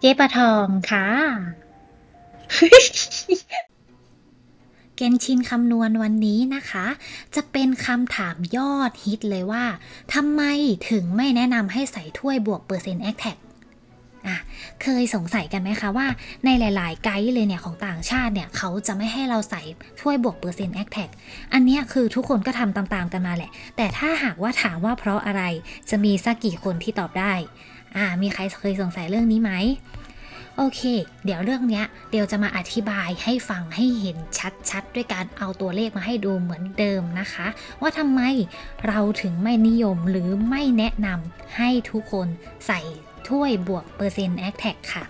เจ๊ปะทองค่ะ เกนชินคำนวณวันนี้นะคะ จะเป็นคำถามยอดฮิตเลยว่าทำไมถึงไม่แนะนำให้ใส่ถ้วยบวกเปอร์เซ็นต์แอคแท็กอะเคยสงสัยกันไหมคะว่าในหลาย ๆ ไกด์เลยเนี่ยของต่างชาติเนี่ยเขาจะไม่ให้เราใส่ถ้วยบวกเปอร์เซ็นต์แอคแท็กอันนี้คือทุกคนก็ทำตาม ๆ กันมาแหละ แต่ถ้าหากว่าถามว่าเพราะอะไรจะมีสักกี่คนที่ตอบได้ อ่า มีใครเคยสงสัยเรื่องนี้ไหม โอเค เดี๋ยวเรื่องเนี้ย เดี๋ยวจะมาอธิบายให้ฟังให้เห็นชัดๆ ด้วยการเอาตัวเลขมาให้ดูเหมือนเดิมนะคะ ว่าทำไมเราถึงไม่นิยมหรือไม่แนะนำให้ทุกคนใส่ถ้วยบวกเปอร์เซ็นต์แอคแท็กค่ะ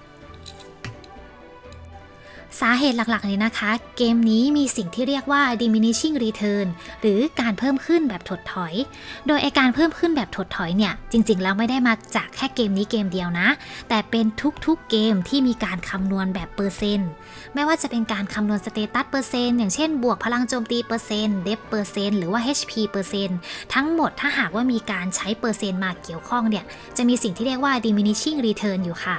สาเหตุหลักๆเลยนะคะ เกมนี้มีสิ่งที่เรียกว่า diminishing return หรือการเพิ่มขึ้นแบบถดถอย โดยไอการเพิ่มขึ้นแบบถดถอยเนี่ย จริงๆ แล้วไม่ได้มาจากแค่เกมนี้เกมเดียวนะ แต่เป็นทุกๆเกมที่มีการคำนวณแบบเปอร์เซ็นต์ไม่ว่าจะเป็นการคำนวณสเตตัสเปอร์เซ็นต์อย่างเช่น บวกพลังโจมตีเปอร์เซ็นต์เดฟเปอร์เซ็นต์หรือว่า HP เปอร์เซ็นต์ทั้งหมดถ้าหากว่ามีการใช้เปอร์เซ็นต์มาเกี่ยวข้องเนี่ยจะมีสิ่งที่เรียกว่า diminishing return อยู่ค่ะ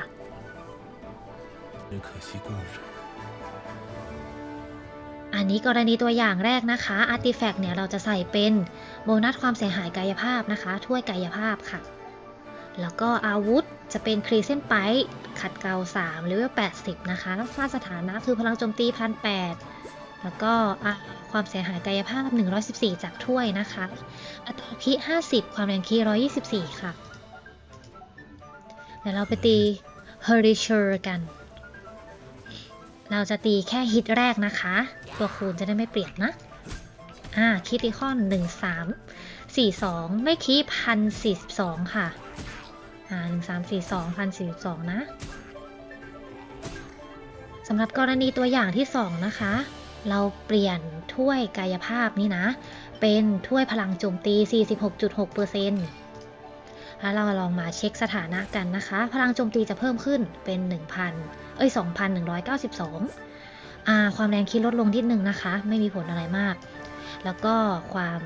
อันนี้กรณีตัวอย่างแรกนะคะ Artifact เนี่ยเราจะใส่เป็นโบนัสความเสียหายกายภาพนะคะ ถ้วยกายภาพค่ะ แล้วก็อาวุธจะเป็นครีเซนไปขัดเกลา3เลเวล80 นะคะแล้วค่าสถานะคือพลังโจมตีพันแแล้วก็ความเสียหายกายภาพ 114 จากถ้วยนะคะ อัตราคิ 50 ความแรงคี124 ค่ะ เดี๋ยวเราไปตี h e r i s h e r กัน เราจะตีแค่ฮิตแรกนะคะ ตัวคูณจะได้ไม่เปลี่ยนนะ อ่าคิติคอนหนึ่งสามสี่สองไม่คีพันสี่สิบสองค่ะ อ่าหนึ่งสามสี่สองพันสี่สิบสองนะสำหรับกรณีตัวอย่างที่สองนะคะ เราเปลี่ยนถ้วยกายภาพนี้นะ เป็นถ้วยพลังโจมตี 46.6%แล้วเราลองมาเช็คสถานะกันนะคะ พลังโจมตีจะเพิ่มขึ้นเป็น 1,000 เอ้ย 2,192อ่า ความแรงคิดลดลงนิดนึงนะคะ ไม่มีผลอะไรมาก แล้วก็ความ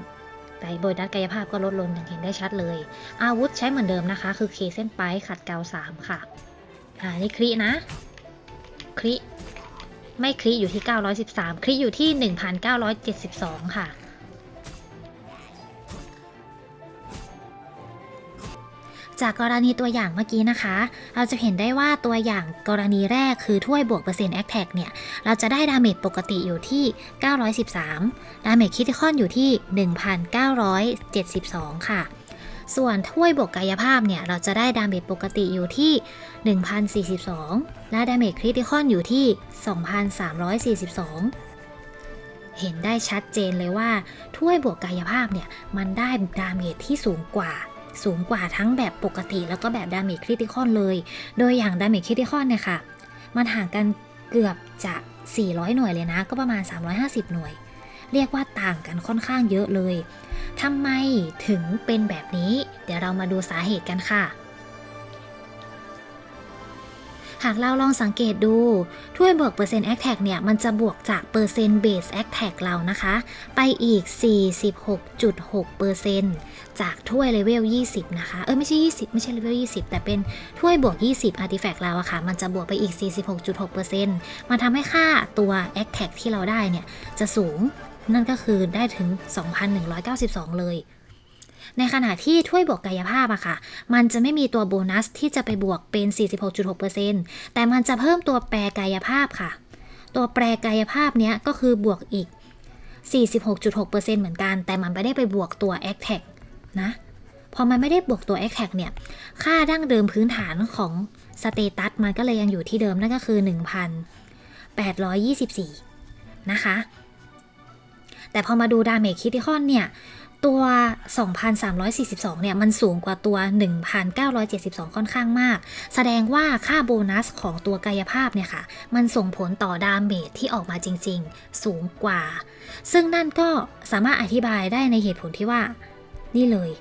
ไตโบยดัดกายภาพก็ลดลงอย่างเห็นได้ชัดเลย อาวุธใช้เหมือนเดิมนะคะ คือเคเส้นไปขัดเกลา3ค่ะ อ่า นี่คลินะ คลิ ไม่คลิอยู่ที่ 913 คลิอยู่ที่ 1,972 ค่ะ จากกรณีตัวอย่างเมื่อกี้นะคะ เราจะเห็นได้ว่าตัวอย่างกรณีแรกคือถ้วยบวกเปอร์เซ็นต์แอคแท็กเนี่ย เราจะได้ดาเมจปกติอยู่ที่ 913 ดาเมจคิติคอนอยู่ที่ 1,972 ค่ะ ส่วนถ้วยบวกกายภาพเนี่ย เราจะได้ดาเมจปกติอยู่ที่ 1,042 และดาเมจคริติคอนอยู่ที่ 2,342เห็นได้ชัดเจนเลยว่าถ้วยบวกกายภาพเนี่ย มันได้ดาเมจที่สูงกว่า สูงกว่าทั้งแบบปกติ แล้วก็แบบดาเมจคริติคอนเลย โดยอย่างดาเมจคริติคอนเนี่ยค่ะ มันห่างกันเกือบจะ 400 หน่วยเลยนะ ก็ประมาณ 350 หน่วย เรียกว่าต่างกันค่อนข้างเยอะเลยทำไมถึงเป็นแบบนี้ เดี๋ยวเรามาดูสาเหตุกันค่ะ หากเราลองสังเกตดูถ้วยบวกเปอร์เซ็นต์แอคแท็กเนี่ย มันจะบวกจากเปอร์เซ็นต์เบสแอคแท็กเรานะคะ ไปอีก 46.6เปอร์เซ็นต์จากถ้วยเลเวล 20 นะคะ เออไม่ใช่ 20 ไม่ใช่เลเวล 20 แต่เป็นถ้วยบวก 20 อาร์ติแฟกต์เราอะค่ะ มันจะบวกไปอีก 46.6%มันทำให้ค่าตัว a c t a g ที่เราได้เนี่ย จะสูงนั่นก็คือได้ถึง 2,192 เลย ในขณะที่ถ้วยบวกกายภาพอะค่ะ มันจะไม่มีตัวโบนัสที่จะไปบวกเป็น 46.6%แต่มันจะเพิ่มตัวแปรกายภาพค่ะ ตัวแปรกายภาพเนี้ยก็คือบวกอีก 46.6%เหมือนกัน แต่มันไม่ได้ไปบวกตัว a c t a g นะ พอมันไม่ได้บวกตัว a c t a g เนี่ย ค่าดั้งเดิมพื้นฐานของสเตตัสมันก็เลยยังอยู่ที่เดิมนั่นก็คือ 1,824 นะคะ แต่พอมาดูดาเมจคิติคอนเนี่ย ตัว 2,342 เนี่ย มันสูงกว่าตัว 1,972 ค่อนข้างมาก แสดงว่าค่าโบนัสของตัวกายภาพเนี่ยค่ะ มันส่งผลต่อดาเมจที่ออกมาจริง ๆ สูงกว่า ซึ่งนั่นก็สามารถอธิบายได้ในเหตุผลที่ว่า นี่เลย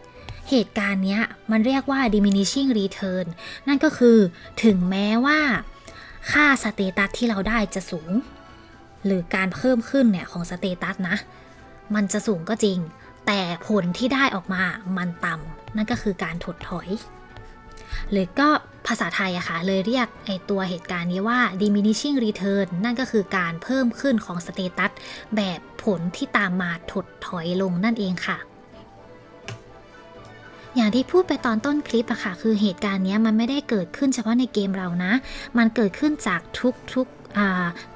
เหตุการณ์เนี้ย มันเรียกว่า diminishing return นั่นก็คือถึงแม้ว่า ค่าสเตตัสที่เราได้จะสูง หรือการเพิ่มขึ้นเนี่ยของสเตตัสนะ มันจะสูงก็จริง แต่ผลที่ได้ออกมามันต่ำนั่นก็คือการถดถอย หรือก็ภาษาไทยอะค่ะเลยเรียกไอตัวเหตุการณ์นี้ว่า diminishing return นั่นก็คือการเพิ่มขึ้นของสเตตัสแบบผลที่ตามมาถดถอยลงนั่นเองค่ะอย่างที่พูดไปตอนต้นคลิปอะค่ะ คือเหตุการณ์นี้มันไม่ได้เกิดขึ้นเฉพาะในเกมเรานะ มันเกิดขึ้นจากทุกๆอ่า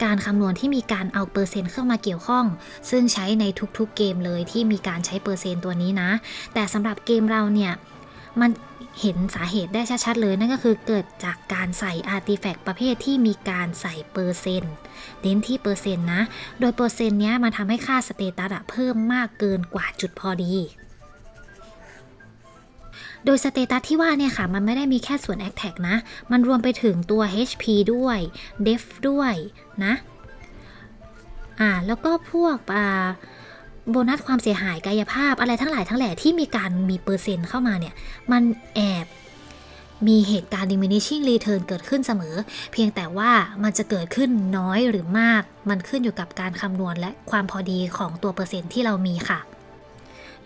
การคำนวณที่มีการเอาเปอร์เซ็นต์เข้ามาเกี่ยวข้อง ซึ่งใช้ในทุกๆเกมเลยที่มีการใช้เปอร์เซ็นต์ตัวนี้นะ แต่สำหรับเกมเราเนี่ยมันเห็นสาเหตุได้ชัดๆเลยนั่นก็คือเกิดจากการใส่อาร์ติแฟกต์ประเภทที่มีการใส่เปอร์เซ็นต์เน้นที่เปอร์เซ็นต์นะ โดยเปอร์เซ็นต์เนี้ยมันทำให้ค่าสเตตัสเพิ่มมากเกินกว่าจุดพอดี โดยสเตตัสที่ว่าเนี่ยค่ะ มันไม่ได้มีแค่ส่วน a c t a g นะ มันรวมไปถึงตัว HP ด้วย Def ด้วยนะ อ่า แล้วก็พวกอ่าโบนัสความเสียหายกายภาพอะไรทั้งหลายทั้งแหล่ที่มีการมีเปอร์เซ็นต์เข้ามาเนี่ย มันแอบมีเหตุการณ์ diminishing return เกิดขึ้นเสมอ เพียงแต่ว่ามันจะเกิดขึ้นน้อยหรือมาก มันขึ้นอยู่กับการคำนวณและความพอดีของตัวเปอร์เซ็นต์ที่เรามีค่ะ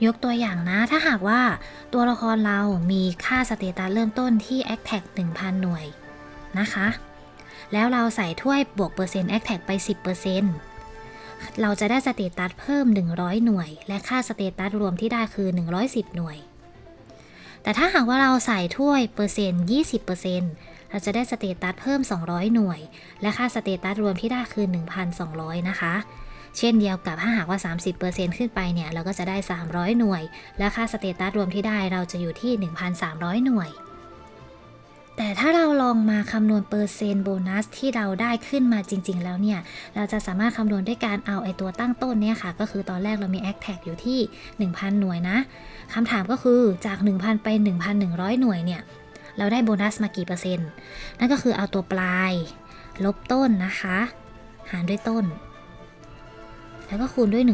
ยกตัวอย่างนะ ถ้าหากว่าตัวละครเรามีค่าสเตตัสเริ่มต้นที่ a c t a g 1,000 หน่วยนะคะ แล้วเราใส่ถ้วยบวกเปอร์เซ็นต์ a c t a g ไป 10%เราจะได้สเตตัสเพิ่ม 100 หน่วย และค่าสเตตัสรวมที่ได้คือ 110 หน่วย แต่ถ้าหากว่าเราใส่ถ้วยเปอร์เซ็นต์20%เราจะได้สเตตัสเพิ่ม 200 หน่วย และค่าสเตตัสรวมที่ได้คือ 1,200 นะคะ เช่นเดียวกับถ้าหากว่า 30%ขึ้นไปเนี่ย เราก็จะได้ 300 หน่วย และค่าสเตตัสรวมที่ได้เราจะอยู่ที่ 1,300 หน่วย แต่ถ้าเราลองมาคำนวณเปอร์เซ็นต์โบนัสที่เราได้ขึ้นมาจริง ๆ แล้วเนี่ย เราจะสามารถคำนวณด้วยการเอาไอตัวตั้งต้นเนี่ยค่ะ ก็คือตอนแรกเรามี a c t a g อยู่ที่ 1,000 หน่วยนะคำถามก็คือจาก 1,000 ไป 1,100 หน่วยเนี่ยเราได้โบนัสมากี่เปอร์เซ็นต์ นั่นก็คือเอาตัวปลาย ลบต้นนะคะ หารด้วยต้น แล้วก็คูณด้วย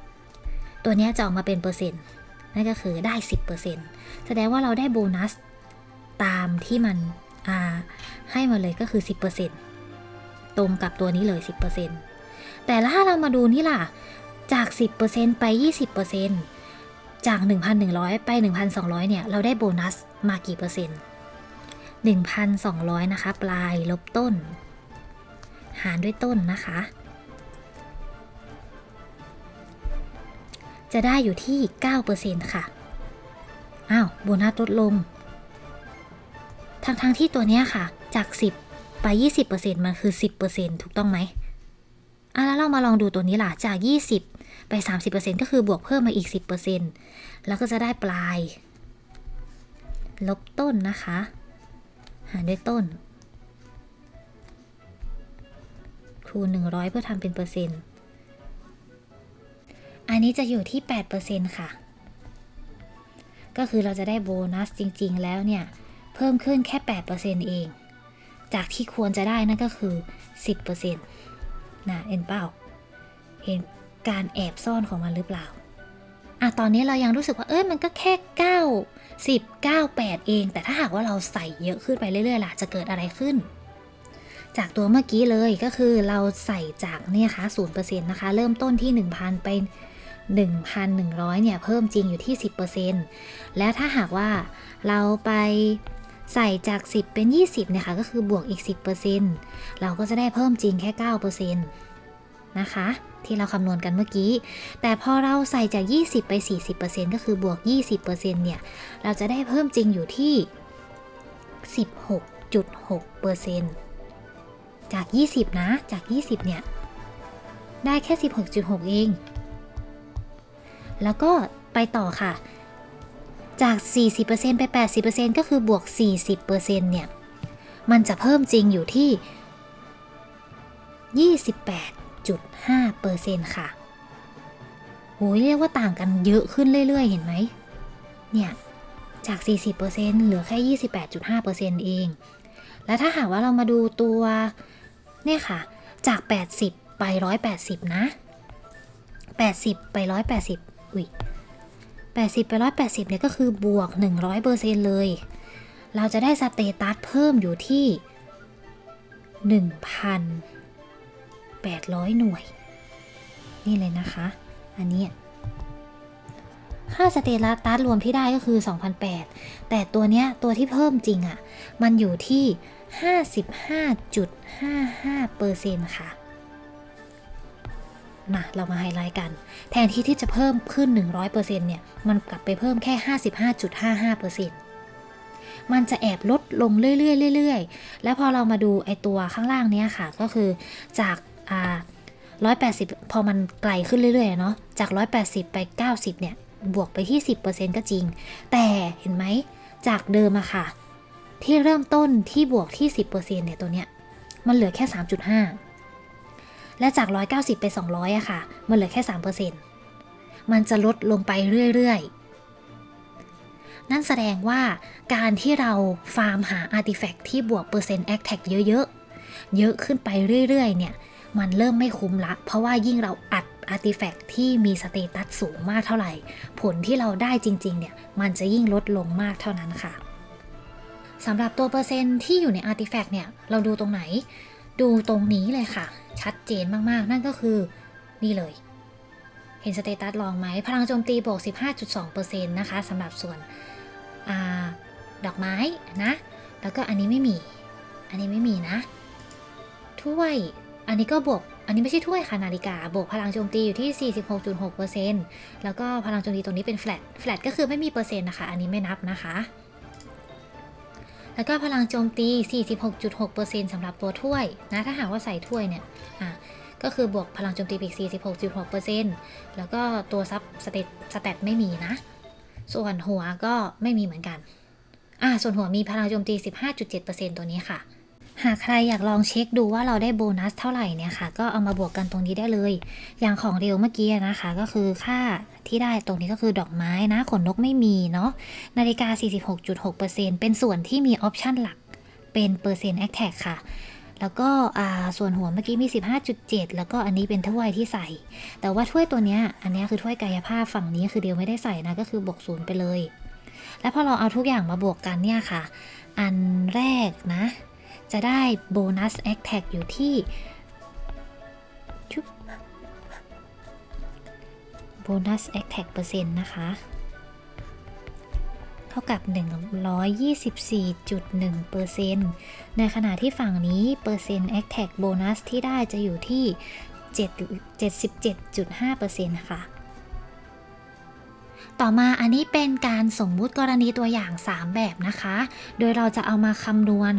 100 ตัวนี้จะออกมาเป็นเปอร์เซ็นต์ นั่นก็คือได้ 10%แสดงว่าเราได้โบนัสตามที่มันให้มาเลยก็คือ 10%ตรงกับตัวนี้เลย 10%แต่ถ้าเรามาดูนี่ล่ะ จาก 10%ไป 20%จาก 1,100 ไป 1,200 เนี่ย เราได้โบนัสมากี่เปอร์เซ็นต์ 1,200 นะคะ ปลายลบต้น หารด้วยต้นนะคะ จะได้อยู่ที่ 9%ค่ะ อ้าว โบนัสลดลง ทั้งทงๆที่ตัวเนี้ยค่ะ จาก 10 ไป 20%มันคือ 10%ถูกต้องไหมอะแล้วเรามาลองดูตัวนี้ล่ะ จาก 20 ไป 30%ก็คือบวกเพิ่มมาอีก 10%แล้วก็จะได้ปลาย ลบต้นนะคะ หารด้วยต้น คูณ 100 เพื่อทำเป็นเปอร์เซ็นต์ อันนี้จะอยู่ที่ 8%ค่ะ ก็คือเราจะได้โบนัสจริง ๆ แล้วเนี่ย เพิ่มขึ้นแค่ 8%เอง จากที่ควรจะได้นั่นก็คือ 10%นะเห็นเปล่า เห็นการแอบซ่อนของมันหรือเปล่าอะตอนนี้เรายังรู้สึกว่า เอ้ย มันก็แค่ 9 10 9 8 เอง แต่ถ้าหากว่าเราใส่เยอะขึ้นไปเรื่อยๆ ล่ะ จะเกิดอะไรขึ้น จากตัวเมื่อกี้เลยก็คือเราใส่จากเนี่ยค่ะ0%นะคะ เริ่มต้นที่ 1,000ไป 1,100 เนี่ยเพิ่มจริงอยู่ที่ 10%และถ้าหากว่าเราไปใส่จาก 10 เป็น 20เนี่ยค่ะก็คือบวกอีก 10%เราก็จะได้เพิ่มจริงแค่ 9%นะคะ ที่เราคำนวณกันเมื่อกี้ แต่พอเราใส่จาก 20 ไป 40%ก็คือบวก 20%เนี่ย เราจะได้เพิ่มจริงอยู่ที่ 16.6%จาก 20 นะ จาก 20 เนี่ย ได้แค่ 16.6 เอง แล้วก็ไปต่อค่ะ จาก 40%ไป 80%ก็คือบวก 40%เนี่ย มันจะเพิ่มจริงอยู่ที่ 28.5%ค่ะโหยเรียกว่าต่างกันเยอะขึ้นเรื่อย ๆ เห็นไหม เนี่ย จาก 40%เหลือแค่ 28.5%เอง แล้วถ้าหากว่าเรามาดูตัว เนี่ยค่ะ จาก 80 ไป 180 นะ 80 ไป 180 80 ไป 180 เนี่ยก็คือบวก 100%เลย เราจะได้สเตตัสเพิ่มอยู่ที่ 1,800 หน่วย นี่เลยนะคะ อันนี้ค่าสเตตัสรวมที่ได้ก็คือ 2,008 แต่ตัวเนี้ย ตัวที่เพิ่มจริงอะ่ะ มันอยู่ที่ 55.55%ค่ะ มาเรามาไฮไลท์กัน แทนที่ที่จะเพิ่มขึ้น 100%เนี่ย มันกลับไปเพิ่มแค่ 55.55%มันจะแอบลดลงเรื่อยๆเรื่อยๆแล้วพอเรามาดูไอตัวข้างล่างเนี้ยค่ะ ก็คือจากอ่า180 พอมันไกลขึ้นเรื่อยๆเนาะ จาก 180 ไป 90 เนี่ย บวกไปที่ 10%ก็จริง แต่เห็นไหม จากเดิมอะค่ะ ที่เริ่มต้นที่บวกที่ 10%เนี่ยตัวเนี้ย มันเหลือแค่ 3.5 และจาก 190 ไป 200อะค่ะ มันเหลือแค่ 3%มันจะลดลงไปเรื่อยๆ นั่นแสดงว่าการที่เราฟาร์มหาอาร์ติแฟกต์ที่บวกเปอร์เซ็นต์แอคแท็กเยอะๆ เยอะขึ้นไปเรื่อยๆ เนี่ย มันเริ่มไม่คุ้มละ เพราะว่ายิ่งเราอัดอาร์ติแฟกต์ที่มีสเตตัสสูงมากเท่าไหร่ ผลที่เราได้จริงๆ เนี่ย มันจะยิ่งลดลงมากเท่านั้นค่ะสำหรับตัวเปอร์เซ็นต์ที่อยู่ในอาร์ติแฟกต์เนี่ย เราดูตรงไหน ดูตรงนี้เลยค่ะ ชัดเจนมากๆ นั่นก็คือนี่เลย เห็นสเตตัสลองไหม พลังโจมตีบวก 15.2%นะคะสำหรับส่วนอดอกไม้นะ แล้วก็อันนี้ไม่มี อันนี้ไม่มีนะ ถ้วย อันนี้ก็บวก อันนี้ไม่ใช่ถ้วยค่ะนาฬิกา บวกพลังโจมตีอยู่ที่ 46.6%แล้วก็พลังโจมตีตรงนี้เป็นแฟลต แฟลตก็คือไม่มีเปอร์เซ็นต์นะคะ อันนี้ไม่นับนะคะ แล้วก็พลังโจมตี 46.6%สำหรับตัวถ้วยนะถ้าหากว่าใส่ถ้วยเนี่ยอะก็คือบวกพลังโจมตีไปอีก 46.6%แล้วก็ตัวซับสเตตสเตตไม่มีนะ ส่วนหัวก็ไม่มีเหมือนกันอ่าส่วนหัวมีพลังโจมตี 15.7%ตัวนี้ค่ะ หากใครอยากลองเช็คดูว่าเราได้โบนัสเท่าไหร่เนี่ยค่ะ ก็เอามาบวกกันตรงนี้ได้เลย อย่างของเดียวเมื่อกี้นะคะ ก็คือค่าที่ได้ตรงนี้ก็คือดอกไม้นะ ขนนกไม่มีเนาะนาฬิกา 46.6%เป็นส่วนที่มีออปชันหลักเป็นเปอร์เซ็นต์แอคแท็กค่ะ แล้วก็อ่าส่วนหัวเมื่อกี้มี 15.7 แล้วก็อันนี้เป็นถ้วยที่ใส่ แต่ว่าถ้วยตัวเนี้ยอันเนี้ยคือถ้วยกายภาพฝั่งนี้คือเดียวไม่ได้ใส่นะก็คือบวกศูนย์ไปเลย แล้วพอเราเอาทุกอย่างมาบวกกันเนี่ยค่ะ อันแรกนะ จะได้โบนัสแอคแท็กอยู่ที่ชุบโบนัสแอคแท็กเปอร์เซ็นต์นะคะ เท่ากับ 124.1%ในขณะที่ฝั่งนี้เปอร์เซ็นต์แอคแท็กโบนัสที่ได้จะอยู่ที่ 7 77.5%ค่ะต่อมาอันนี้เป็นการสมมุติกรณีตัวอย่าง 3 แบบนะคะ โดยเราจะเอามาคำนวณ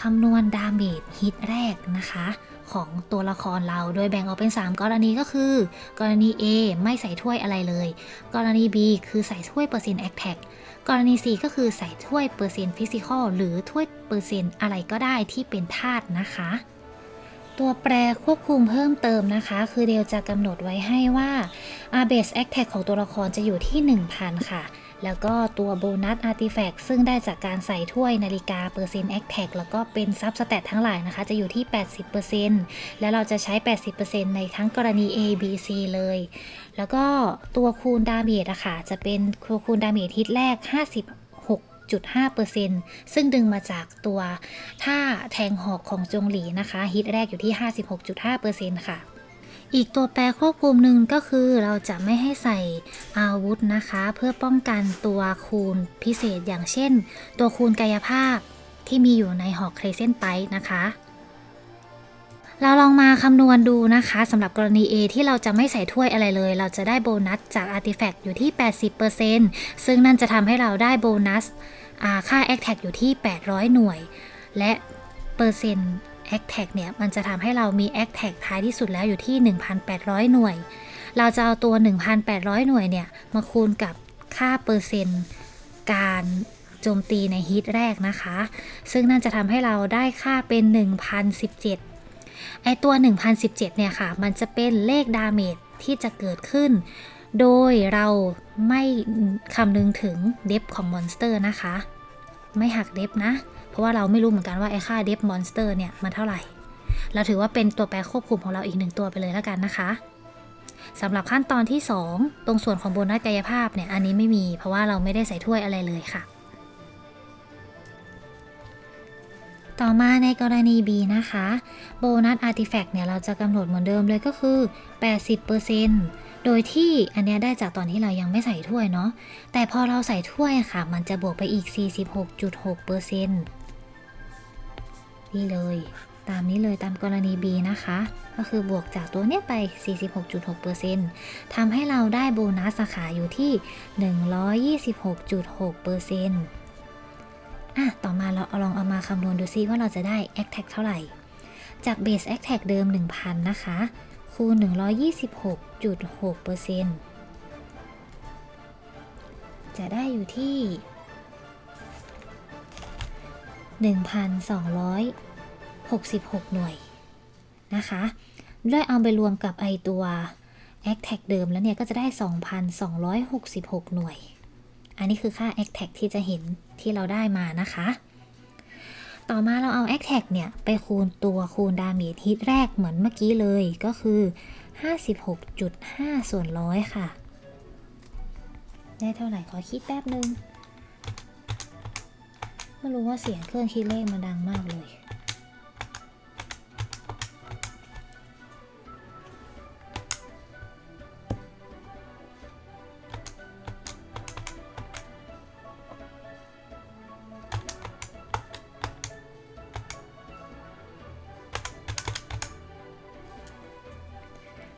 คำนวณดาเมจฮิตแรกนะคะ ของตัวละครเราโดยแบ่งออกเป็น 3 กรณีก็คือ กรณี A ไม่ใส่ถ้วยอะไรเลย กรณี B คือใส่ถ้วยเปอร์เซ็นต์แอคแท็กกรณี C ก็คือใส่ถ้วยเปอร์เซ็นต์ฟิสิกอลหรือถ้วยเปอร์เซ็นต์อะไรก็ได้ที่เป็นธาตุนะคะตัวแปรควบคุมเพิ่มเติมนะคะ คือเดลจะกำหนดไว้ให้ว่า a b a s e a t t a c ของตัวละครจะอยู่ที่ 1000 ค่ะ แล้วก็ตัวโบนัสอาร์ติแฟกซึ่งได้จากการใส่ถ้วยนาฬิกาเปอร์เซ็นต์แอคแท็กแล้วก็เป็นซับสแตททั้งหลายนะคะ จะอยู่ที่ 80%แล้วเราจะใช้ 80%ในทั้งกรณี A B C เลย แล้วก็ตัวคูณดาเมจอะค่ะ จะเป็นคูณดาเมจฮิตแรก56.5%ซึ่งดึงมาจากตัวท่าแทงหอกของจงหลีนะคะ ฮิตแรกอยู่ที่ 56.5%ค่ะ อีกตัวแปรควบคุมหนึ่งก็คือเราจะไม่ให้ใส่อาวุธนะคะ เพื่อป้องกันตัวคูณพิเศษอย่างเช่น ตัวคูณกายภาพที่มีอยู่ในหอกเครเซนไ i นะคะ เราลองมาคำนวณดูนะคะสำหรับกรณี A ที่เราจะไม่ใส่ถ้วยอะไรเลย เราจะได้โบนัสจากอาร์ติแฟกต์อยู่ที่ 80%ซึ่งนั่นจะทำให้เราได้โบนัสอ่าค่า a c t a g อยู่ที่ 800 หน่วย และเปอร์เซ็นต์ a c t a g เนี่ยมันจะทำให้เรามี a c t a g ท้ายที่สุดแล้วอยู่ที่ 1,800 หน่วย เราจะเอาตัว 1,800 หน่วยเนี่ยมาคูณกับค่าเปอร์เซ็นต์การโจมตีในฮิตแรกนะคะ ซึ่งนั่นจะทำให้เราได้ค่าเป็น 1,017 ไอตัว 1017 เนี่ยค่ะ มันจะเป็นเลขดาเมจที่จะเกิดขึ้น โดยเราไม่คำนึงถึงเดฟของมอนสเตอร์นะคะ ไม่หักเดฟนะ ราะว่าเราไม่รู้เหมือนกันว่าไอค่าเดฟมอนสเตอร์เนี่ยมันเท่าไหร่ เราถือว่าเป็นตัวแปรควบคุมของเราอีกหนึ่งตัวไปเลยแล้วกันนะคะสำหรับขั้นตอนที่ 2 ตรงส่วนของโบนัสกายภาพเนี่ยอันนี้ไม่มีเพราะว่าเราไม่ได้ใส่ถ้วยอะไรเลยค่ะ ต่อมาในกรณี B นะคะ โบนัสอาร์ติแฟกต์เนี่ยเราจะกำหนดเหมือนเดิมเลยก็คือ 80%โดยที่อันนี้ได้จากตอนที่เรายังไม่ใส่ถ้วยเนาะแต่พอเราใส่ถ้วยค่ะ มันจะบวกไปอีก 46.6เปอร์เซ็ นี่เลย ตามนี้เลยตามกรณี B นะคะ ก็คือบวกจากตัวเนี้ยไป 46.6เปอร์เซ็นต์ทำให้เราได้โบนัสสาขาอยู่ที่ 126.6เปอร์เซ็นต์อะ ต่อมาเราเอาลองเอามาคำนวณดูซิว่าเราจะได้ a c t a g เท่าไหร่ จาก base a c t a g เดิม 1,000 นะคะ คูณ 126.6เปอร์เซ็นต์จะได้อยู่ที่ 1,266 หน่วยนะคะ ด้วยเอาไปรวมกับไอตัว a c t a g เดิมแล้วเนี่ยก็จะได้ 2,266 หน่วย อันนี้คือค่า a c t a g ที่จะเห็นที่เราได้มานะคะ ต่อมาเราเอา a c t a g เนี่ย ไปคูณตัวคูณดาเมจฮิตแรกเหมือนเมื่อกี้เลยก็คือ 56.5 ส่วนร้อยค่ะ ได้เท่าไหร่ขอคิดแป๊บนึง ไม่รู้ว่าเสียงเครื่องคิดเลขมันดังมากเลย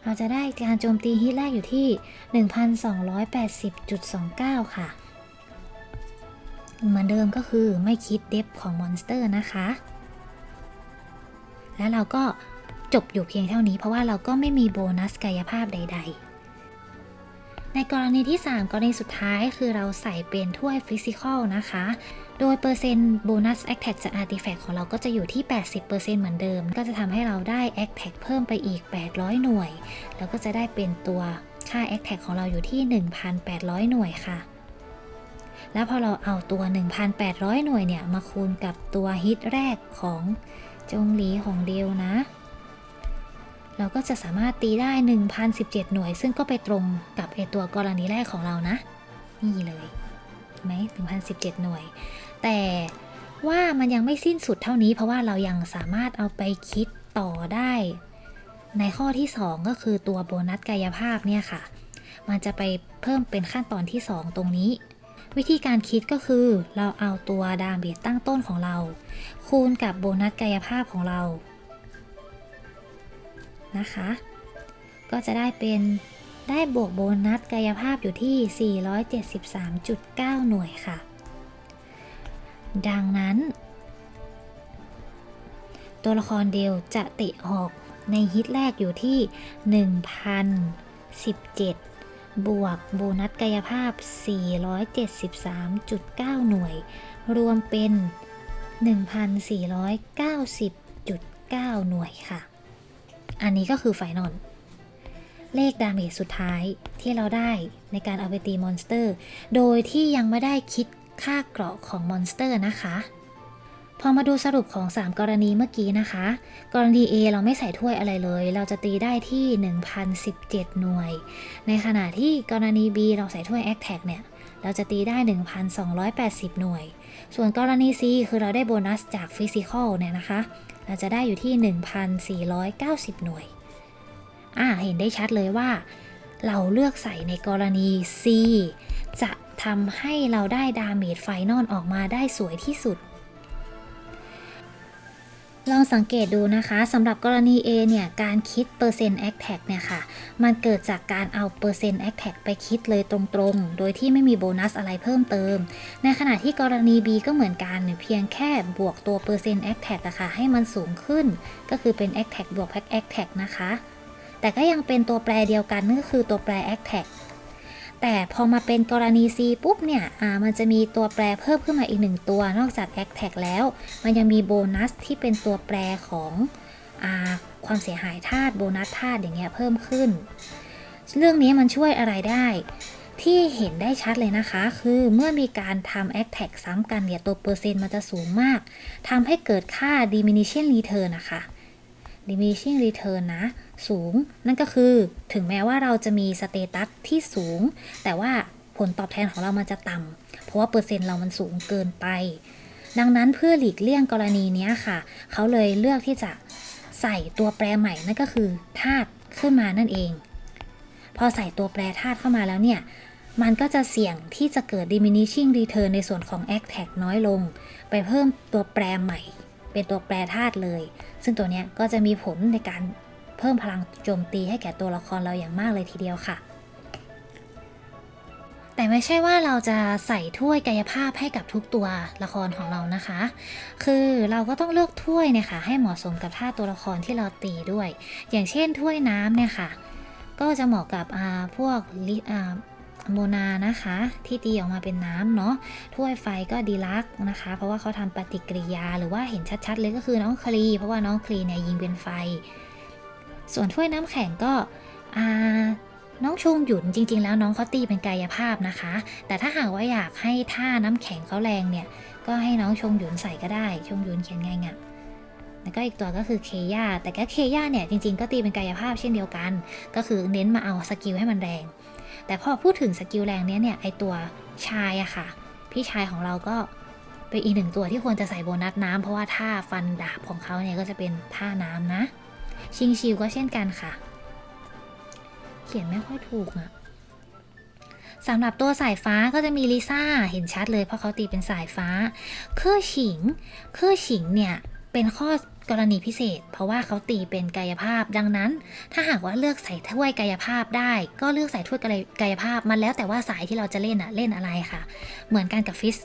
เราจะได้การโจมตีฮิตแรกอยู่ที่ 1,280.29 ค่ะ เหมือนเดิมก็คือไม่คิดเดฟของมอนสเตอร์นะคะ แล้วเราก็จบอยู่เพียงเท่านี้เพราะว่าเราก็ไม่มีโบนัสกายภาพใด ๆในกรณีที่ 3 กรณีสุดท้ายคือเราใส่เป็นถ้วยฟิสิกอลนะคะ โดยเปอร์เซ็นต์โบนัสแอคแท็กจากอาร์ติแฟกของเราก็จะอยู่ที่ 80%เหมือนเดิม ก็จะทำให้เราได้แอคแท็กเพิ่มไปอีก 800 หน่วย แล้วก็จะได้เป็นตัวค่าแอคแท็กของเราอยู่ที่ 1,800 หน่วยค่ะ แล้วพอเราเอาตัว 1,800 หน่วยเนี่ย มาคูณกับตัวฮิตแรกของจงหลีของเดลนะ เราก็จะสามารถตีได้ 1,017 หน่วย ซึ่งก็ไปตรงกับไอตัวกรณีแรกของเรานะ นี่เลยเห็นไหม1,017 หน่วย แต่ว่ามันยังไม่สิ้นสุดเท่านี้เพราะว่าเรายังสามารถเอาไปคิดต่อได้ ในข้อที่ 2 ก็คือตัวโบนัสกายภาพเนี่ยค่ะ มันจะไปเพิ่มเป็นขั้นตอนที่ 2 ตรงนี้ วิธีการคิดก็คือ เราเอาตัวดามเบตตั้งต้นของเรา คูณกับโบนัสกายภาพของเรานะคะ ก็จะได้เป็นได้บวกโบนัสกายภาพอยู่ที่ 473.9 หน่วยค่ะ ดังนั้น ตัวละครเดียวจะเติออกในฮิตแรกอยู่ที่ 1,017 บวกโบนัสกายภาพ 473.9 หน่วย รวมเป็น 1,490.9 หน่วยค่ะ อันนี้ก็คือไฟนอลเลขดาเมจสุดท้ายที่เราได้ในการเอาไปตีมอนสเตอร์ โดยที่ยังไม่ได้คิดค่าเกราะของมอนสเตอร์นะคะ พอมาดูสรุปของ 3 กรณีเมื่อกี้นะคะ กรณี A เราไม่ใส่ถ้วยอะไรเลย เราจะตีได้ที่ 1,017 หน่วย ในขณะที่กรณี B เราใส่ถ้วย a c t a g เนี่ย เราจะตีได้ 1,280 หน่วย ส่วนกรณี C คือเราได้โบนัสจากฟิสิกอลเนี่ยนะคะ เราจะได้อยู่ที่ 1,490 หน่วย อ่า เห็นได้ชัดเลยว่า เราเลือกใส่ในกรณี C จะทำให้เราได้ดาเมจไฟนอลออกมาได้สวยที่สุด ลองสังเกตดูนะคะสำหรับกรณี A เนี่ย การคิดเปอร์เซ็นต์ a c t a g เนี่ยค่ะ มันเกิดจากการเอาเปอร์เซ็นต์ a c t a g ไปคิดเลยตรงๆ โดยที่ไม่มีโบนัสอะไรเพิ่มเติม ในขณะที่กรณี B ก็เหมือนกันเพียงแค่บวกตัวเปอร์เซ็นต์ a c t a g อะค่ะ ให้มันสูงขึ้น ก็คือเป็น a c t a g บวก a c t a g นะคะ แต่ก็ยังเป็นตัวแปรเดียวกันนั่นก็คือตัวแปร a c t a g แต่พอมาเป็นกรณี C ปุ๊บเนี่ยมันจะมีตัวแปรเพิ่มขึ้นมาอีกหนึ่งตัวนอกจาก a c t a g แล้ว มันยังมีโบนัสที่เป็นตัวแปรของอความเสียหายธาตุโบนัสธาตุอย่างเงี้ยเพิ่มขึ้น เรื่องนี้มันช่วยอะไรได้ ที่เห็นได้ชัดเลยนะคะ คือเมื่อมีการทำ a c t a g ซ้ำกันเนี่ยตัวเปอร์เซ็นต์มันจะสูงมากทำให้เกิดค่า diminishing return นะคะ diminishing return นะ สูง นั่นก็คือถึงแม้ว่าเราจะมีสเตตัสที่สูง แต่ว่าผลตอบแทนของเรามันจะต่ำเพราะว่าเปอร์เซ็นต์เรามันสูงเกินไป ดังนั้นเพื่อหลีกเลี่ยงกรณีนี้ค่ะ เขาเลยเลือกที่จะใส่ตัวแปรใหม่นั่นก็คือธาตุขึ้นมานั่นเอง พอใส่ตัวแปรธาตุเข้ามาแล้วเนี่ยมันก็จะเสี่ยงที่จะเกิด diminishing return ในส่วนของ a c t a g น้อยลง ไปเพิ่มตัวแปรใหม่ เป็นตัวแปรธาตุเลย ซึ่งตัวนี้ก็จะมีผลในการเพิ่มพลังโจมตีให้แก่ตัวละครเราอย่างมากเลยทีเดียวค่ะ แต่ไม่ใช่ว่าเราจะใส่ถ้วยกายภาพให้กับทุกตัวละครของเรานะคะ คือเราก็ต้องเลือกถ้วยเนี่ยค่ะให้เหมาะสมกับท่าตัวละครที่เราตีด้วย อย่างเช่นถ้วยน้ำเนี่ยค่ะ ก็จะเหมาะกับพวกลิอ่า โมนานะคะที่ตีออกมาเป็นน้ำเนาะถ้วยไฟก็ดีลักนะคะ เพราะว่าเขาทำปฏิกิริยาหรือว่าเห็นชัดๆเลยก็คือน้องคลี เพราะว่าน้องคลีเนี่ยยิงเป็นไฟ ส่วนถ้วยน้ำแข็งก็น้องชงหยุนจริง ๆ แล้วน้องเขาตีเป็นกายภาพนะคะ แต่ถ้าหากว่าอยากให้ท่าน้ำแข็งเขาแรงเนี่ยก็ให้น้องชงหยุนใส่ก็ได้ชงหยุนเขียนไงงะแล้วก็อีกตัวก็คือเคย่าแต่ก็เคย่าเนี่ยจริงๆ ก็ตีเป็นกายภาพเช่นเดียวกัน ก็คือเน้นมาเอาสกิลให้มันแรง แต่พอพูดถึงสกิลแรงเนี้ยเนี่ยไอตัวชายอะค่ะ พี่ชายของเราก็เป็นอีกหนึ่งตัวที่ควรจะใส่โบนัสน้ำเพราะว่าท่าฟันดาบของเขาเนี่ยก็จะเป็นท่าน้ำนะ ชิงชิวก็เช่นกันค่ะ เขียนไม่ค่อยถูกอะสำหรับตัวสายฟ้าก็จะมีลิซ่าเห็นชัดเลยเพราะเขาตีเป็นสายฟ้า เครื่อฉิง เครื่อฉิงเนี่ยเป็นข้อ กรณีพิเศษ เพราะว่าเขาตีเป็นกายภาพ ดังนั้น ถ้าหากว่าเลือกใส่ถ้วยกายภาพได้ ก็เลือกใส่ถ้วยกายภาพ มันแล้วแต่ว่าสายที่เราจะเล่นอะเล่นอะไรค่ะ เหมือนกันกับฟิส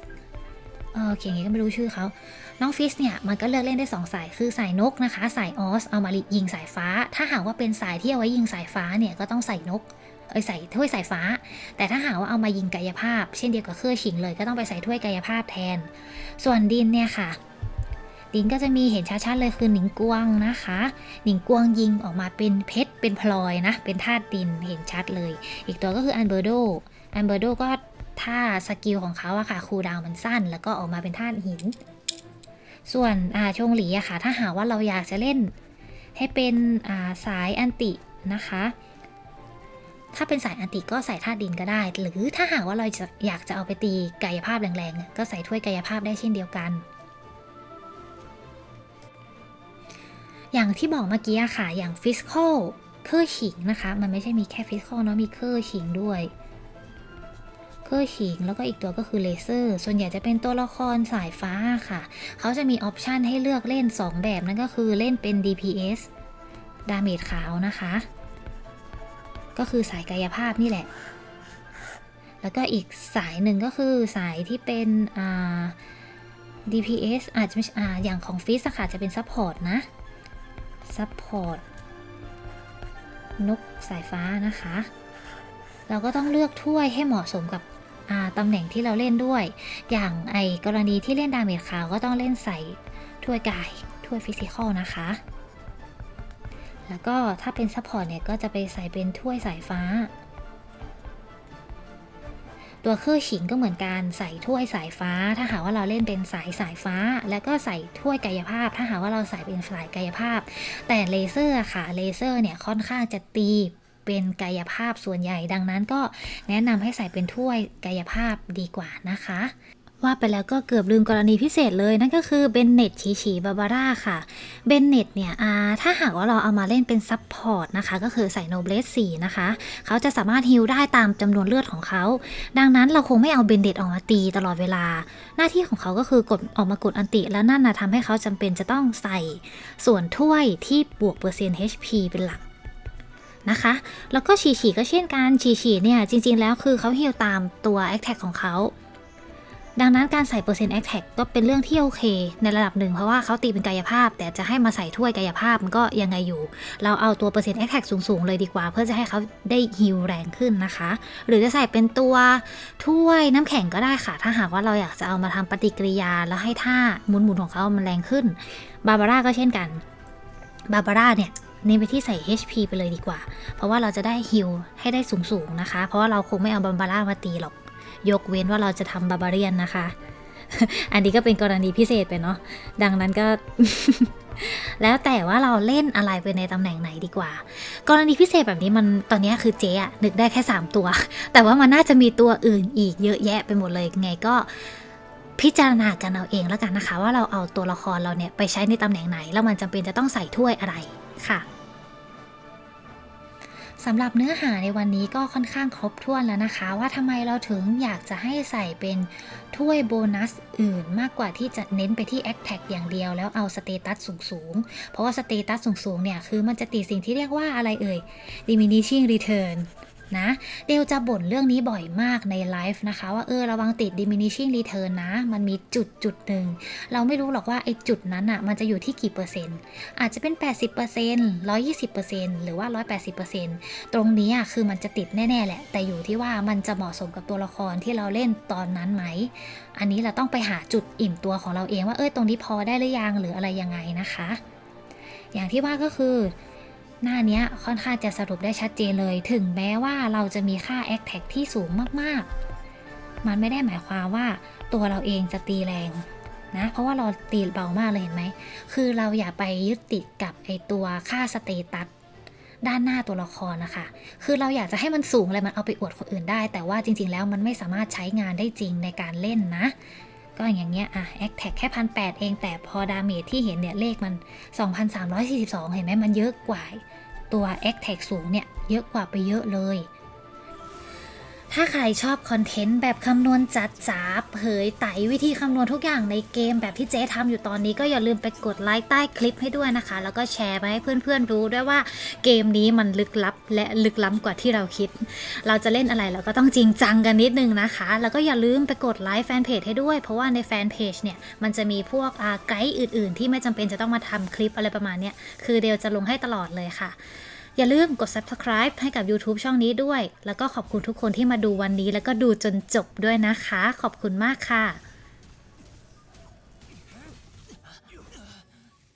เออเขียนอย่างนี้ก็ไม่รู้ชื่อเขาน้องฟิสเนี่ยมันก็เลือกเล่นได้สองสายคือสายนกนะคะ สายออสเอามายิงสายฟ้า ถ้าหากว่าเป็นสายที่เอาไว้ยิงสายฟ้าเนี่ยก็ต้องใส่นกเอยใส่ถ้วยสายฟ้า แต่ถ้าหากว่าเอามายิงกายภาพ เช่นเดียวกับเครื่องฉิงเลยก็ต้องไปใส่ถ้วยกายภาพแทน ส่วนดินเนี่ยค่ะ ดินก็จะมีเห็นชัดๆเลยคือหนิงกวงนะคะ หนิงกวงยิงออกมาเป็นเพชรเป็นพลอยนะ เป็นธาตุดินเห็นชัดเลย อีกตัวก็คืออันเบอร์โดอันเบอร์โดก็ท่าสกิลของเขาอะค่ะคูลดาวมันสั้น แล้วก็ออกมาเป็นธาตุหิน ส่วนอ่าชงหลีอะค่ะ ถ้าหากว่าเราอยากจะเล่น ให้เป็นอ่าสายอันตินะคะถ้าเป็นสายอันติก็ใส่ธาตุดินก็ได้ หรือถ้าหากว่าเราอยากจะเอาไปตีกายภาพแรงๆ ก็ใส่ถ้วยกายภาพได้เช่นเดียวกัน อย่างที่บอกเมื่อกี้อะค่ะ อย่างฟิส c a l เคอร์ฉิงนะคะ มันไม่ใช่มีแค่ฟิส c a l เนาะมีเคอร์ฉิงด้วยเคอร์ฉิงแล้วก็อีกตัวก็คือเลเซอร์ ส่วนใหญ่จะเป็นตัวละครสายฟ้าค่ะ เขาจะมีออปชันให้เลือกเล่น 2 แบบนั่นก็คือเล่นเป็น DPS ดาเมจขาวนะคะ ก็คือสายกายภาพนี่แหละ แล้วก็อีกสายหนึ่งก็คือสายที่เป็นอ่า DPS อาจจะไม่อ่าอย่างของฟิสค่ะจะเป็นซัพพอร์ตนะ ซัพพอร์ตนกสายฟ้านะคะ เราก็ต้องเลือกถ้วยให้เหมาะสมกับตำแหน่งที่เราเล่นด้วย อย่างไอกรณีที่เล่นดาเมจขาวก็ต้องเล่นใส่ถ้วยกายถ้วยฟิสิกอลนะคะ แล้วก็ถ้าเป็นซัพพอร์ตเนี่ยก็จะไปใส่เป็นถ้วยสายฟ้า ตัวเครื่องฉิงก็เหมือนกันใส่ถ้วยสายฟ้า ถ้าหากว่าเราเล่นเป็นสายสายฟ้า แล้วก็ใส่ถ้วยกายภาพ ถ้าหากว่าเราใส่เป็นสายกายภาพ แต่เลเซอร์ค่ะเลเซอร์เนี่ยค่อนข้างจะตีเป็นกายภาพส่วนใหญ่ดังนั้นก็แนะนำให้ใส่เป็นถ้วยกายภาพดีกว่านะคะ ว่าไปแล้วก็เกือบลืมกรณีพิเศษเลย นั่นก็คือเบนเน็ตฉีฉีบาบาร่าค่ะเบนเน็ตเนี่ยถ้าหากว่าเราเอามาเล่นเป็นซับพอร์ตนะคะ ก็คือใส่โนเบลส4นะคะ เขาจะสามารถฮิลได้ตามจำนวนเลือดของเขา ดังนั้นเราคงไม่เอาเบนเน็ตออกมาตีตลอดเวลา หน้าที่ของเขาก็คือกดออกมากดอันติ แล้วนั่นนะทำให้เขาจำเป็นจะต้องใส่ส่วนถ้วยที่บวกเปอร์เซ็นต์ HP เป็นหลักนะคะแล้วก็ฉีฉีก็เช่นกันฉีฉีเนี่ยจริงๆแล้วคือเขาฮิลตามตัว a c t a c ของเขา ดังนั้นการใส่เปอร์เซ็นต์ a c t a c ก็เป็นเรื่องที่โอเค ในระดับหนึ่งเพราะว่าเขาตีเป็นกายภาพ แต่จะให้มาใส่ถ้วยกายภาพมันก็ยังไงอยู่ เราเอาตัวเปอร์เซ็นต์ a c t a c สูงๆเลยดีกว่า เพื่อจะให้เขาได้ฮิลแรงขึ้นนะคะ หรือจะใส่เป็นตัวถ้วยน้ำแข็งก็ได้ค่ะ ถ้าหากว่าเราอยากจะเอามาทำปฏิกิริยาแล้วให้ท่าหมุนๆของเขามันแรงขึ้นบาบาร่าก็เช่นกันบาบาร่าเนี่ยเน้นไปที่ใส่ HP ไปเลยดีกว่า เพราะว่าเราจะได้ฮิลให้ได้สูงๆนะคะ เพราะว่าเราคงไม่เอาบาบาร่ามาตีหรอก ยกเว้นว่าเราจะทำบาบาเรียนนะคะ อันนี้ก็เป็นกรณีพิเศษไปเนาะดังนั้นก็ แล้วแต่ว่าเราเล่นอะไรไปในตำแหน่งไหนดีกว่า กรณีพิเศษแบบนี้มันตอนนี้คือเจ๊อะนึกได้แค่ 3 ตัว แต่ว่ามันน่าจะมีตัวอื่นอีกเยอะแยะไปหมดเลยไงก็พิจารณากันเอาเองแล้วกันนะคะ ว่าเราเอาตัวละครเราเนี่ยไปใช้ในตำแหน่งไหน แล้วมันจำเป็นจะต้องใส่ถ้วยอะไรค่ะ สำหรับเนื้อหาในวันนี้ก็ค่อนข้างครบถ้วนแล้วนะคะ ว่าทำไมเราถึงอยากจะให้ใส่เป็นถ้วยโบนัสอื่นมากกว่าที่จะเน้นไปที่แอคแท็กอย่างเดียวแล้วเอาสเตตัสสูงๆ เพราะว่าสเตตัสสูงๆเนี่ยคือมันจะติดสิ่งที่เรียกว่าอะไรเอ่ย diminishing return นะเดลจะบ่นเรื่องนี้บ่อยมากในไลฟ์นะคะ ว่าเออระวังติด diminishing return นะ มันมีจุดจุดหนึ่ง เราไม่รู้หรอกว่าไอ้จุดนั้นอะมันจะอยู่ที่กี่เปอร์เซ็นต์ อาจจะเป็น 80% 120%หรือว่า 180%ตรงนี้อะคือมันจะติดแน่ ๆ แหละ แต่อยู่ที่ว่ามันจะเหมาะสมกับตัวละครที่เราเล่นตอนนั้นไหม อันนี้เราต้องไปหาจุดอิ่มตัวของเราเองว่าเอ้ยตรงนี้พอได้หรือยังหรืออะไรยังไงนะคะ อย่างที่ว่าก็คือ หน้านี้ค่อนข้างจะสรุปได้ชัดเจนเลย ถึงแม้ว่าเราจะมีค่า a c t a g ที่สูงมากๆ มันไม่ได้หมายความว่าตัวเราเองจะตีแรงนะเพราะว่าเราตีเบามากเลยเห็นไหม คือเราอย่าไปยึดติดกับไอตัวค่าสเตตัสด้านหน้าตัวละครนะคะ คือเราอยากจะให้มันสูงเลยมันเอาไปอวดคนอื่นได้ แต่ว่าจริง ๆ แล้วมันไม่สามารถใช้งานได้จริงในการเล่นนะ ก็อย่างเงี้ยอะแอคแท็กแค่พันแเองแต่พอดาเมจที่เห็นเนี่ยเลขมัน 2,342 เห็นไหมมันเยอะกว่าตัว a c t a g สูงเนี่ย เยอะกว่าไปเยอะเลย ถ้าใครชอบคอนเทนต์แบบคำนวณจัดจ้าเผยไตวิธีคำนวณทุกอย่างในเกมแบบที่เจ๊ทำอยู่ตอนนี้ก็อย่าลืมไปกดไลค์ใต้คลิปให้ด้วยนะคะ แล้วก็แชร์ไปให้เพื่อนๆรู้ด้วยว่าเกมนี้มันลึกลับและลึกล้ำกว่าที่เราคิด เราจะเล่นอะไรเราก็ต้องจริงจังกันนิดนึงนะคะ แล้วก็อย่าลืมไปกดไลค์แฟนเพจให้ด้วย เพราะว่าในแฟนเพจเนี่ยมันจะมีพวกไกด์อื่น ๆ ที่ไม่จำเป็นจะต้องมาทำคลิปอะไรประมาณเนี้ยคือเดลจะลงให้ตลอดเลยค่ะ อย่าลืมกด subscribe ให้กับ YouTube ช่องนี้ด้วย แล้วก็ขอบคุณทุกคนที่มาดูวันนี้ แล้วก็ดูจนจบด้วยนะคะ ขอบคุณมากค่ะ